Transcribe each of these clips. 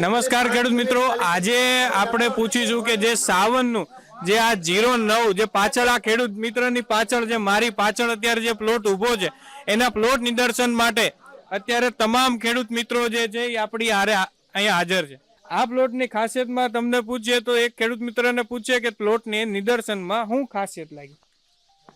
નમસ્કાર ખેડૂત મિત્રો. આજે આપણે પૂછીશું કે જે સાવનનું જે આ જીરો નવ, જે પાછળ આ ખેડૂત મિત્રની પાછળ જે મારી પાછળ અત્યારે જે પ્લોટ ઊભો છે, એના પ્લોટ નિદર્શન માટે અત્યારે તમામ ખેડૂત મિત્રો જે છે એ આપણી હારે અહીંયા હાજર છે. આ પ્લોટની ખાસિયતમાં તમને પૂછીએ તો એક ખેડૂત મિત્રને પૂછીએ કે પ્લોટની નિદર્શનમાં શું ખાસિયત લાગી?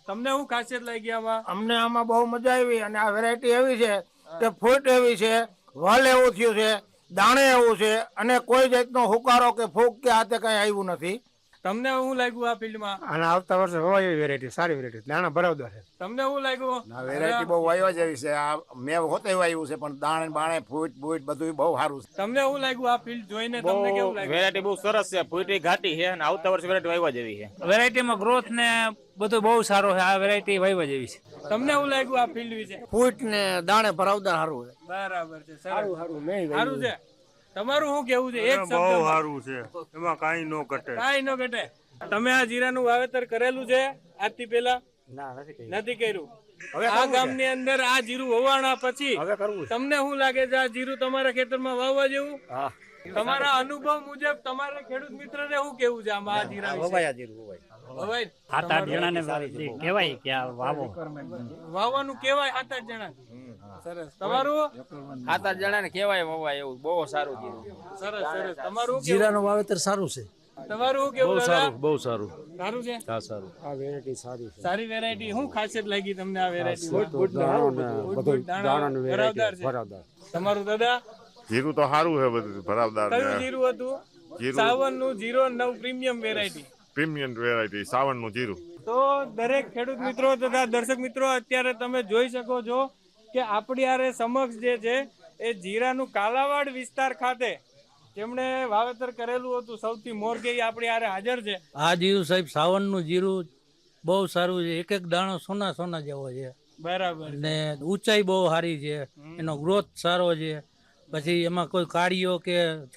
તમને શું ખાસિયત લાગી આમાં? અમને આમાં બહુ મજા આવી અને આ વેરાયટી એવી છે કે ફૂટ એવી છે, વલ એવું થયું છે દાણે એવું છે અને કોઈ જાતનો હુકારો કે ફૂગ કે હાથે કઈ આવ્યું નથી. તમને શું લાગ્યું આ ફિલ્ડમાં? અને આવતા વર્ષે હોય એવી વેરાયટી સારી વેરાયટી દાણા ભરાવદાર છે. તમને શું લાગ્યું? વેરાયટી બહુ વાયવા જેવી છે. આ મેં હોતે આવ્યું છે પણ દાણે બાણે ફૂટ ફૂટ બધું બહુ સારું છે. તમને શું લાગ્યું આ ફિલ્ડ જોઈને તમને કેવું લાગ્યું? વેરાયટી બહુ સરસ છે ફૂટી ઘાટી છે અને આવતા વર્ષે વેરાયટી વાવવા જેવી છે. વેરાયટીમાં ગ્રોથ ને બધું બહુ સારો છે આ વેરાયટી વાવવા જેવી છે. તમને શું લાગ્યું આ ફિલ્ડ વિશે? ફૂટ ને દાણે ભરાવદાર સારું છે. બરાબર છે સારું સારું છે? તમારું શું કેવું છે? એક બહુ સારું છે. એમાં કાંઈ નો ઘટે. કાઈ નો ઘટે. તમે આ જીરાનું વાવેતર કરેલું છે આજથી પેલા નથી કર્યું. આ ગામની અંદર આ જીરું વવાણા પછી તમને શું લાગે છે આ જીરું તમારા ખેતરમાં વાવવા જેવું? તમારા અનુભવ મુજબ તમારા ખેડૂત મિત્ર ને શું કેવું છે આમાં આ જીરા વિશે? વવાય? સાત આઠ જણાને કહેવાય કે વાવો. વાવવાનું કેવાય સાત આઠ જણા. સરસ. તમારું? સાત જણા ને કેવાય વાવવા એવું બહુ સારું કીધું. સરસ સરસ. તમારું જીરાનું વાવેતર સારું છે. તમારું શું કેવું દાદા? બહુ સારું. સારું છે? હા સારું. સારી વેરાયટી શું ખાસિયત લાગી તમને આ વેરાયટી બધું દાણાનું ભરાવદાર ભરાવદાર. તમારું દાદા? જીરું તો સારું છે બધું ભરાવદાર કયું જીરું હતું? સાવનનું જીરો નવ પ્રીમિયમ વેરાયટી પ્રીમિયમ વેરાયટી સાવનનું જીરું. તો દરેક ખેડૂત મિત્રો તથા દર્શક મિત્રો અત્યારે તમે જોઈ શકો છો કે આપણી હારે સમક્ષ જે છે એ જીરાનું કાલાવાડ વિસ્તાર ખાતે જેમણે વાવેતર કરેલું હતું સૌથી મોરગે આપણી હારે હાજર છે. આ જીરું સાહેબ સાવનનું જીરું બહુ સારું છે. એક એક દાણો સોના સોના જેવો છે. બરાબર ને ઊંચાઈ બહુ સારી છે. એનો ગ્રોથ સારો છે. પછી એમાં કોઈ કાળીઓ કે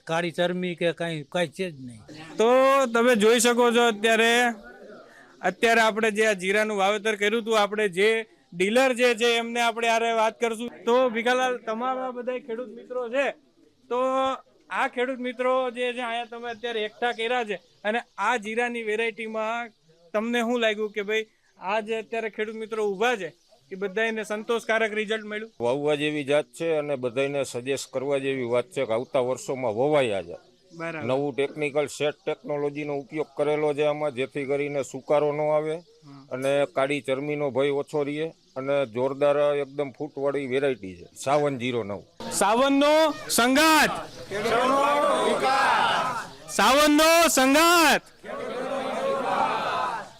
કાળી ચરમી કે કાંઈ કાંઈ છે જ નહીં. તો તમે જોઈ શકો છો અત્યારે અત્યારે આપણે જે આ જીરાનું વાવેતર કર્યું હતું આપણે જે ડીલર જે છે એમને આપણે આરે વાત કરશું. તો ભીખાલાલ તમારા બધા ખેડૂત મિત્રો છે તો આ ખેડૂત મિત્રો જે છે અહીંયા તમે અત્યારે એકઠા કર્યા છે અને આ જીરાની વેરાયટીમાં તમને શું લાગ્યું કે ભાઈ આ જે અત્યારે ખેડૂત મિત્રો ઊભા છે એ બધાને સંતોષકારક રિઝલ્ટ મળ્યું? વાવવા જેવી જાત છે અને બધાને સજેસ્ટ કરવા જેવી વાત છે કે આવતા વર્ષોમાં વવાયા છે નવું ટેકનિકલ સેટ ટેકનોલોજીનો ઉપયોગ કરેલો છે આમાં જેથી કરીને સુકારો ન આવે અને કાળી ચરમીનો ભય ઓછો રહે. અને જોરદાર એકદમ ફૂટવાળી વેરાયટી છે. સાવન જીરો નવ. સાવનનો સંગાત. સાવનનો સંગાત.